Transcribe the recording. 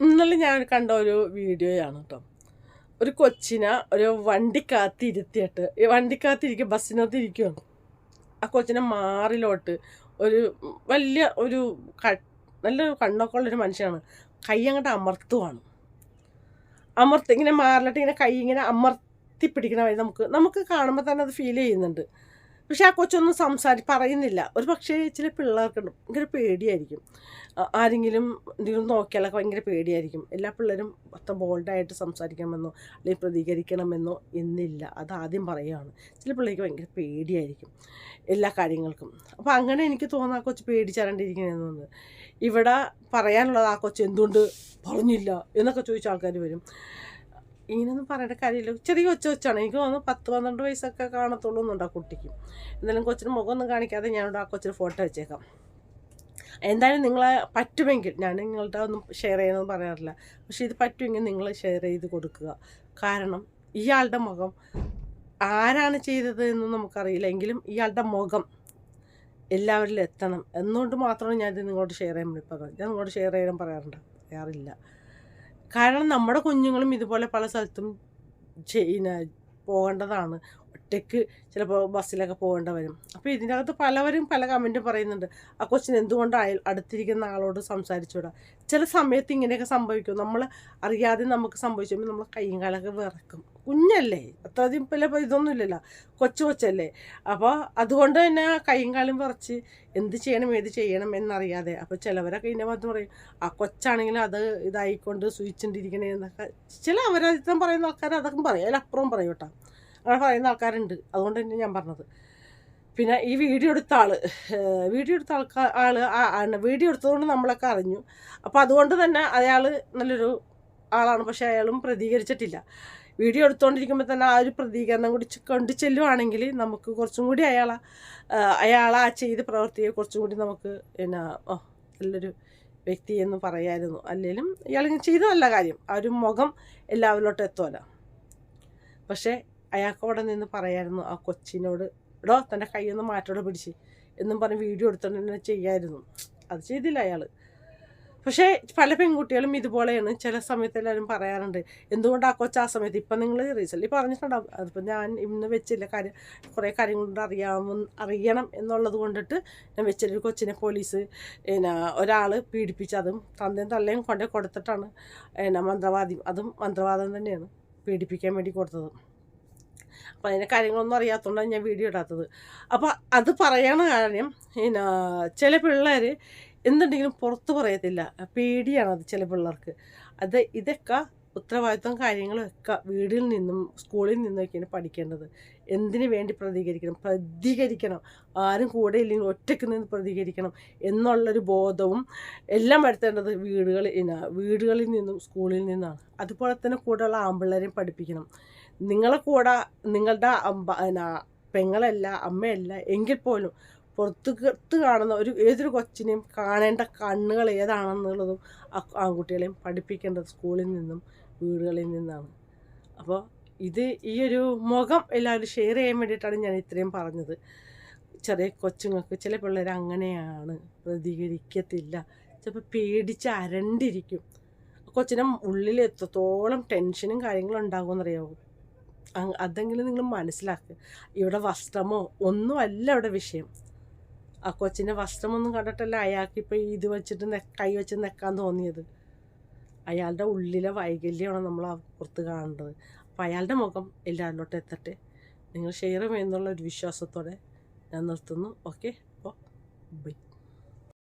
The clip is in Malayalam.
ഇന്നലെ ഞാൻ കണ്ട ഒരു വീഡിയോയാണ് കേട്ടോ ഒരു കൊച്ചിനെ ഒരു വണ്ടിക്കകത്ത് ഇരുത്തിയിട്ട് ഈ വണ്ടി ഇരിക്കുക ബസ്സിനകത്ത് ഇരിക്കുകയാണ് ആ കൊച്ചിനെ മാറിലോട്ട് ഒരു വലിയ ഒരു ക നല്ലൊരു കണ്ണൊക്കെ ഉള്ളൊരു മനുഷ്യനാണ്. കൈ അങ്ങോട്ട് അമർത്തുവാണ്. അമർത്തി ഇങ്ങനെ മാറിലിട്ട് ഇങ്ങനെ കൈ ഇങ്ങനെ അമർത്തി പിടിക്കണ വഴി നമുക്ക് നമുക്ക് കാണുമ്പോൾ തന്നെ അത് ഫീൽ ചെയ്യുന്നുണ്ട്. പക്ഷെ ആ കൊച്ചൊന്നും സംസാരി പറയുന്നില്ല. ഒരു പക്ഷേ ചില പിള്ളേർക്കുണ്ട് ഭയങ്കര പേടിയായിരിക്കും. ആരെങ്കിലും എന്തെങ്കിലും നോക്കിയാലൊക്കെ ഭയങ്കര പേടിയായിരിക്കും. എല്ലാ പിള്ളേരും അത്ര ബോൾഡായിട്ട് സംസാരിക്കണമെന്നോ അല്ലെങ്കിൽ പ്രതികരിക്കണമെന്നോ എന്നില്ല. അത് ആദ്യം പറയുകയാണ് ചില പിള്ളേർക്ക് ഭയങ്കര പേടിയായിരിക്കും എല്ലാ കാര്യങ്ങൾക്കും. അപ്പോൾ അങ്ങനെ എനിക്ക് തോന്നുന്നു ആ കൊച്ച് പേടിച്ചാരണ്ടിരിക്കണമെന്ന് ഇവിടെ പറയാനുള്ളത് ആ കൊച്ച് എന്തുകൊണ്ട് പറഞ്ഞില്ല എന്നൊക്കെ ചോദിച്ച ആൾക്കാർ വരും. ഇങ്ങനെയൊന്നും പറയേണ്ട കാര്യമില്ല. ചെറിയ കൊച്ചു കൊച്ചാണ്. എനിക്ക് തോന്നുന്നു പത്ത് പന്ത്രണ്ട് വയസ്സൊക്കെ കാണത്തുള്ളൂ എന്നുണ്ട് ആ കുട്ടിക്ക്. എന്തായാലും കൊച്ചിന് മുഖമൊന്നും കാണിക്കാതെ ഞാനിവിടെ ആ കൊച്ചിന് ഫോട്ടോ വെച്ചേക്കാം. എന്തായാലും നിങ്ങളെ പറ്റുമെങ്കിൽ ഞാൻ നിങ്ങളുടെ ഒന്നും ഷെയർ ചെയ്യണമെന്ന് പറയാറില്ല. പക്ഷേ ഇത് പറ്റുമെങ്കിൽ നിങ്ങൾ ഷെയർ ചെയ്ത് കൊടുക്കുക. കാരണം ഇയാളുടെ മുഖം ആരാണ് ചെയ്തത് എന്ന് നമുക്കറിയില്ല. എങ്കിലും ഇയാളുടെ മുഖം എല്ലാവരിലും എത്തണം. എന്നുകൊണ്ട് മാത്രമാണ് ഞാനിത് നിങ്ങളോട് ഷെയർ ചെയ്യാൻ പറഞ്ഞത്? ഞാൻ നിങ്ങളോട് ഷെയർ ചെയ്യാൻ പറയാറുണ്ട്. പറയാറില്ല കാരണം നമ്മുടെ കുഞ്ഞുങ്ങളും ഇതുപോലെ പല സ്ഥലത്തും ചെയ്യുന്ന പോകേണ്ടതാണ്. ഒറ്റയ്ക്ക് ചിലപ്പോൾ ബസ്സിലൊക്കെ പോകേണ്ട വരും. അപ്പോൾ ഇതിനകത്ത് പലവരും പല കമന്റും പറയുന്നുണ്ട്. ആ കൊച്ചിന് എന്തുകൊണ്ട് അയൽ അടുത്തിരിക്കുന്ന ആളോട് സംസാരിച്ചുവിടാം ചില സമയത്ത് ഇങ്ങനെയൊക്കെ സംഭവിക്കും. നമ്മൾ അറിയാതെ നമുക്ക് സംഭവിച്ചുമ്പോൾ നമ്മൾ കൈയും കാലൊക്കെ വിറക്കും. കുഞ്ഞല്ലേ? അത്രയധികം പല ഇതൊന്നും ഇല്ലല്ലോ. കൊച്ചു കൊച്ചല്ലേ. അപ്പോൾ അതുകൊണ്ട് തന്നെ കൈയും കാലും പറിച്ച് എന്ത് ചെയ്യണം ഏത് ചെയ്യണം എന്നറിയാതെ അപ്പോൾ ചിലവരൊക്കെ ഇതിന്റെ ഭാഗത്ത് പറയും ആ കൊച്ചാണെങ്കിലും അത് ഇതായിക്കൊണ്ട് സൂചിച്ചിട്ടിരിക്കണേ എന്നൊക്കെ. ചില അവരതിത്തം പറയുന്ന ആൾക്കാർ അതൊക്കെ പറയും. അതിലപ്പുറം പറയും കേട്ടോ. അങ്ങനെ പറയുന്ന ആൾക്കാരുണ്ട്. അതുകൊണ്ട് തന്നെ ഞാൻ പറഞ്ഞത്. പിന്നെ ഈ വീഡിയോ എടുത്ത ആൾ വീഡിയോ എടുത്ത ആൾക്കാർ ആൾ വീഡിയോ എടുത്തതുകൊണ്ട് നമ്മളൊക്കെ അറിഞ്ഞു. അപ്പോൾ അതുകൊണ്ട് തന്നെ അയാൾ നല്ലൊരു ആളാണ്. പക്ഷേ അയാളും പ്രതികരിച്ചിട്ടില്ല. വീഡിയോ എടുത്തുകൊണ്ടിരിക്കുമ്പോൾ തന്നെ ആ ഒരു പ്രതികരണം കൂടി കണ്ടു ചെല്ലുവാണെങ്കിൽ നമുക്ക് കുറച്ചും കൂടി അയാളെ അയാൾ ആ ചെയ്ത പ്രവർത്തിയെ കുറച്ചും കൂടി നമുക്ക് പിന്നെ ഓ നല്ലൊരു വ്യക്തി എന്ന് പറയായിരുന്നു. അല്ലെങ്കിലും ഇയാൾ ചെയ്ത നല്ല കാര്യം. ആ ഒരു മുഖം എല്ലാവരിലോട്ടും എത്തുമല്ലോ പക്ഷേ അയാൾക്ക് അവിടെ നിന്ന് പറയായിരുന്നു ആ കൊച്ചിനോട് എടോ തന്റെ കൈയൊന്ന് മാറ്റോടെ പിടിച്ച് എന്നും പറഞ്ഞ് വീഡിയോ എടുത്തോണ്ട് തന്നെ ചെയ്യായിരുന്നു. അത് ചെയ്തില്ല അയാൾ പക്ഷേ പല പെൺകുട്ടികളും ഇതുപോലെയാണ് ചില സമയത്ത് എല്ലാവരും പറയാറുണ്ട്. എന്തുകൊണ്ട് ആ കൊച്ചു ആ സമയത്ത്? ഇപ്പം നിങ്ങൾ റീസെന്റ്ലി പറഞ്ഞിട്ടുണ്ടാവും അതിപ്പോൾ ഞാൻ ഇന്ന് വെച്ചില്ല കാര്യം കുറേ കാര്യങ്ങളുണ്ട് അറിയാമെന്ന് അറിയണം എന്നുള്ളത് കൊണ്ടിട്ട് ഞാൻ വെച്ചില്ല. ഒരു കൊച്ചിനെ പോലീസ് പിന്നെ ഒരാൾ പീഡിപ്പിച്ച് അതും തന്തയും തള്ളയും കൊണ്ടേ കൊടുത്തിട്ടാണ് പിന്നെ മന്ത്രവാദി അതും മന്ത്രവാദം തന്നെയാണ് പീഡിപ്പിക്കാൻ വേണ്ടി കൊടുത്തത്. അപ്പം അതിന്റെ കാര്യങ്ങളൊന്നും അറിയാത്തതുകൊണ്ടാണ് ഞാൻ വീഡിയോ ഇടാത്തത്. അപ്പോൾ അത് പറയണ കാര്യം പിന്നെ ചില പിള്ളേർ എന്തുണ്ടെങ്കിലും പുറത്ത് പറയത്തില്ല. പേടിയാണ് അത് ചില പിള്ളേർക്ക്. അത് ഇതൊക്കെ ഉത്തരവാദിത്വം കാര്യങ്ങളും ഒക്കെ വീടിൽ നിന്നും സ്കൂളിൽ നിന്നും നിന്നൊക്കെയാണ് പഠിക്കേണ്ടത്. എന്തിനു വേണ്ടി പ്രതികരിക്കണം? പ്രതികരിക്കണം. ആരും കൂടെ ഇല്ലെങ്കിൽ ഒറ്റയ്ക്ക് നിന്ന് പ്രതികരിക്കണം എന്നുള്ളൊരു ബോധവും എല്ലാം വരുത്തേണ്ടത് വീടുകളിൽ വീടുകളിൽ നിന്നും സ്കൂളിൽ നിന്നാണ്. അതുപോലെ തന്നെ കൂടെയുള്ള ആമ്പിള്ളേരെയും പഠിപ്പിക്കണം. നിങ്ങളെ കൂടെ നിങ്ങളുടെ പെങ്ങളല്ല അമ്മയല്ല എങ്കിൽ പോലും പുറത്ത് കാണുന്ന ഒരു ഏതൊരു കൊച്ചിനെയും കാണേണ്ട കണ്ണുകൾ ഏതാണെന്നുള്ളതും ആൺകുട്ടികളെയും പഠിപ്പിക്കേണ്ടത് സ്കൂളിൽ നിന്നും വീടുകളിൽ നിന്നാണ്. അപ്പോൾ ഇത് ഈ ഒരു മുഖം എല്ലാവരും ഷെയർ ചെയ്യാൻ വേണ്ടിയിട്ടാണ് ഞാൻ ഇത്രയും പറഞ്ഞത്. ചെറിയ കൊച്ചുങ്ങൾക്ക് ചില പിള്ളേർ അങ്ങനെയാണ് പ്രതികരിക്കത്തില്ല. ചിലപ്പോൾ പേടിച്ച് അരണ്ടിരിക്കും. കൊച്ചിനെ ഉള്ളിൽ എത്രത്തോളം ടെൻഷനും കാര്യങ്ങളും ഉണ്ടാകുമെന്നറിയാവോ അതെങ്കിലും നിങ്ങൾ മനസ്സിലാക്കുക ഇവിടെ വസ്ത്രമോ ഒന്നുമല്ല ഇവിടെ വിഷയം. ആ കൊച്ചിന്റെ വസ്ത്രമൊന്നും കണ്ടിട്ടല്ല അയാൾക്ക് ഇപ്പോൾ ഇത് വെച്ചിട്ട് നെ കൈ വെച്ച് നെക്കാൻ തോന്നിയത്. അയാളുടെ ഉള്ളിലെ വൈകല്യമാണ് നമ്മൾ പുറത്ത് കാണേണ്ടത് അപ്പോൾ അയാളുടെ മുഖം എല്ലാവരിലോട്ട് എത്തട്ടെ. നിങ്ങൾ ഷെയർ ചെയ്യുമെന്നുള്ള ഒരു വിശ്വാസത്തോടെ ഞാൻ നിർത്തുന്നു. ഓക്കെ? അപ്പോൾ ബൈ.